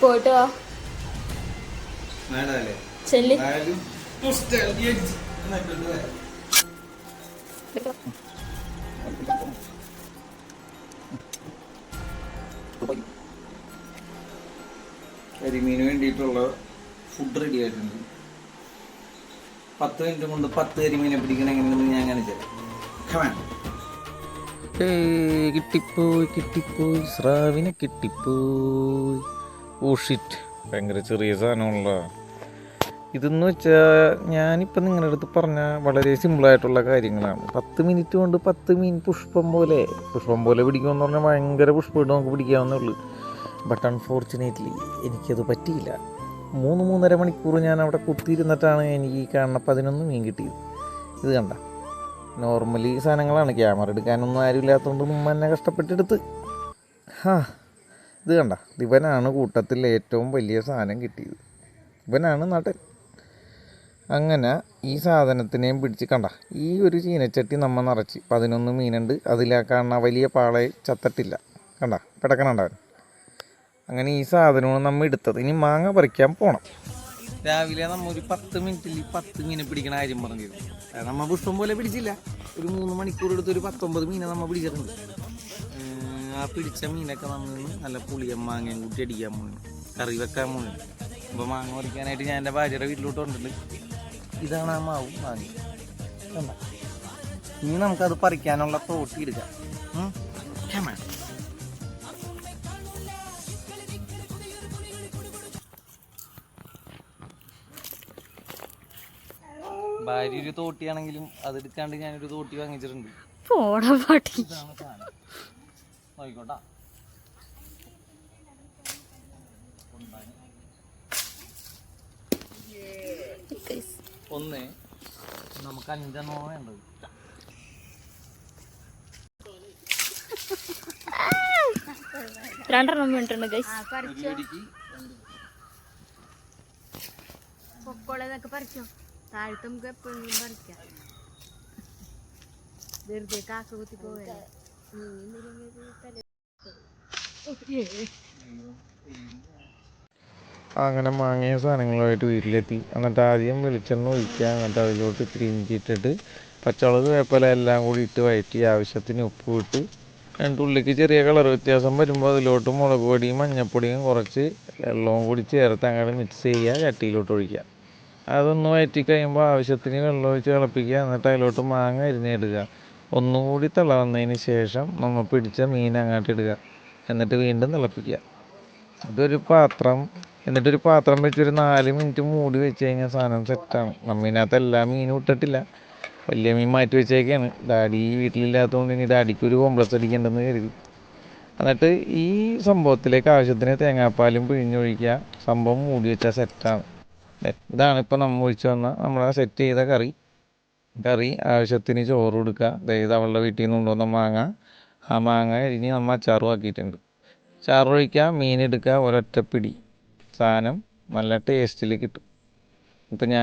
പോയിട്ട്? വാ ചെല്ലി. കരിമീന് വേണ്ടിയിട്ടുള്ള ഫുഡ് റെഡി ആയിട്ടുണ്ട്. പത്ത് മിനിറ്റ് കൊണ്ട് പത്ത് കരിമീനെ പിടിക്കണമെങ്കിൽ ഞാൻ കാണിച്ചു തരാം കിട്ടിപ്പോയി കിട്ടിപ്പോയി. സ്രാവിനെ കിട്ടിപ്പോയി. ഓ ഷിറ്റ് ഭയങ്കര ചെറിയ സാധനമുള്ള ഇതെന്ന് വെച്ചാൽ ഞാനിപ്പോൾ നിങ്ങളുടെ അടുത്ത് പറഞ്ഞ വളരെ സിമ്പിളായിട്ടുള്ള കാര്യങ്ങളാണ്. പത്ത് മിനിറ്റ് കൊണ്ട് പത്ത് മീൻ പുഷ്പം പോലെ. പുഷ്പം പോലെ പിടിക്കുമെന്ന് പറഞ്ഞാൽ ഭയങ്കര പുഷ്പമായിട്ട് നമുക്ക് പിടിക്കാവുന്നേ ഉള്ളൂ. ബട്ട് അൺഫോർച്ചുനേറ്റ്ലി എനിക്കത് പറ്റിയില്ല. മൂന്ന് മൂന്നര മണിക്കൂർ ഞാൻ അവിടെ കുത്തിയിരുന്നിട്ടാണ് എനിക്ക് ഈ കാണുന്ന പതിനൊന്ന് മീൻ കിട്ടിയത്. ഇത് കണ്ട. നോർമലി സാധനങ്ങളാണ് ക്യാമറ എടുക്കാനൊന്നും ആരുമില്ലാത്തതുകൊണ്ട് ഉമ്മ എന്നെ കഷ്ടപ്പെട്ടെടുത്ത്. ഹാ ഇത് കണ്ട ഇവനാണ് കൂട്ടത്തിൽ ഏറ്റവും വലിയ സാധനം കിട്ടിയത്. ഇവനാണ് നടൻ. അങ്ങനെ ഈ സാധനത്തിനെയും പിടിച്ച് കണ്ട ഈ ഒരു ചീനച്ചട്ടി നമ്മൾ നിറച്ച് പതിനൊന്ന് മീനുണ്ട് അതിലാ കാണുന്ന വലിയ പാളയെ ചത്തട്ടില്ല. കണ്ട പിടക്കണുണ്ടവൻ അങ്ങനെ ഈ സാധനമാണ് നമ്മൾ എടുത്തത്. ഇനി മാങ്ങ പറിക്കാൻ പോണം. രാവിലെ നമ്മ ഒരു പത്ത് മിനിറ്റിൽ പത്ത് മീനെ പിടിക്കണ കാര്യം പറഞ്ഞിരുന്നു. നമ്മ പുഷ്പം പോലെ പിടിച്ചില്ല. ഒരു മൂന്ന് മണിക്കൂർ എടുത്ത് ഒരു പത്തൊമ്പത് മീനെ നമ്മ പിടിച്ചിട്ടുണ്ട്. ആ പിടിച്ച മീനൊക്കെ നമ്മൾ നല്ല പുളിയും മാങ്ങയും കൂട്ടി അടിക്കാൻ പോകുന്നു കറി വെക്കാൻ പോകുന്നു അപ്പോൾ മാങ്ങ പറിക്കാനായിട്ട് ഞാൻ എന്റെ ഭാര്യയുടെ വീട്ടിലോട്ട് കൊണ്ടിട്ടുണ്ട് ഇതാണ് ആ മാവ് മാങ്ങ. ഇനി നമുക്കത് പറിക്കാനുള്ള തോട്ടി എടുക്കാം. ഭാര്യ ഒരു തോട്ടിയാണെങ്കിലും അതെടുക്കാണ്ട് ഞാനൊരു തോട്ടി വാങ്ങിച്ചിട്ടുണ്ട്. പോടാ പാട്ടി. ഒന്ന് നമുക്ക് അഞ്ചെണ്ണോ വേണ്ടത്. രണ്ടെണ്ണം വേണ്ടിട്ടുണ്ട് ഗൈസ് പറിച്ചോ. താഴത്ത് നമുക്ക് എപ്പോഴും പറിക്കാം. വെറുതെ കാക്ക കുത്തി പോവല്ലേ? അങ്ങനെ മാങ്ങിയ സാധനങ്ങളുമായിട്ട് വീട്ടിലെത്തി. എന്നിട്ട് ആദ്യം വെളിച്ചെണ്ണ ഒഴിക്കുക. എന്നിട്ട് അതിലോട്ട് ഇത്തിരി ഇഞ്ചി ഇട്ടിട്ട് പച്ചമുളക് വേപ്പില എല്ലാം കൂടി ഇട്ട് വഴറ്റി ആവശ്യത്തിന് ഉപ്പ് ഇട്ട് എന്നിട്ട് ഉള്ളിക്ക് ചെറിയ കളർ വ്യത്യാസം വരുമ്പോൾ അതിലോട്ട് മുളക് പൊടിയും മഞ്ഞൾപ്പൊടിയും കുറച്ച് വെള്ളവും കൂടി ചേർത്ത് അങ്ങനെ മിക്സ് ചെയ്യുക. ചട്ടിയിലോട്ട് ഒഴിക്കുക. അതൊന്ന് വയറ്റി കഴിയുമ്പോൾ ആവശ്യത്തിന് വെള്ളം ഒഴിച്ച് തിളപ്പിക്കുക. എന്നിട്ട് അതിലോട്ട് മാങ്ങ അരിഞ്ഞിടുക. ഒന്നുകൂടി തിള വന്നതിന് ശേഷം നമ്മൾ പിടിച്ച മീൻ അങ്ങോട്ട് ഇടുക. എന്നിട്ട് വീണ്ടും തിളപ്പിക്കുക. ഇതൊരു പാത്രം. എന്നിട്ടൊരു പാത്രം വെച്ചൊരു നാല് മിനിറ്റ് മൂടി വെച്ച് കഴിഞ്ഞാൽ സാധനം സെറ്റാണ്. നമ്മിനകത്ത് എല്ലാ മീനും ഇട്ടിട്ടില്ല. വലിയ മീൻ മാറ്റി വെച്ചേക്കാണ്. ഡാഡി വീട്ടിലില്ലാത്തതുകൊണ്ട് ഇനി ഡാഡിക്ക് ഒരു കോംപ്ലക്സ് അടിക്കേണ്ടെന്ന് കരുതി. എന്നിട്ട് ഈ സംഭവത്തിലേക്ക് ആവശ്യത്തിന് തേങ്ങാപ്പാലും പിഴിഞ്ഞൊഴിക്കുക. സംഭവം മൂടി വെച്ചാൽ സെറ്റാണ്. ഇതാണ് ഇപ്പോൾ നമ്മൾ ഒഴിച്ചു വന്ന നമ്മളെ സെറ്റ് ചെയ്ത കറി. കറി ആവശ്യത്തിന് ചോറ് കൊടുക്കുക അതായത് അവളുടെ വീട്ടിൽ നിന്ന് കൊണ്ടുവന്ന മാങ്ങ. ആ മാങ്ങ ഇനി നമ്മൾ അച്ചാറും ആക്കിയിട്ടുണ്ട്. ചാറൊഴിക്കുക മീൻ എടുക്കുക ഒരൊറ്റപ്പിടി സാധനം നല്ല ടേസ്റ്റിൽ കിട്ടും. ഇപ്പം ഞാൻ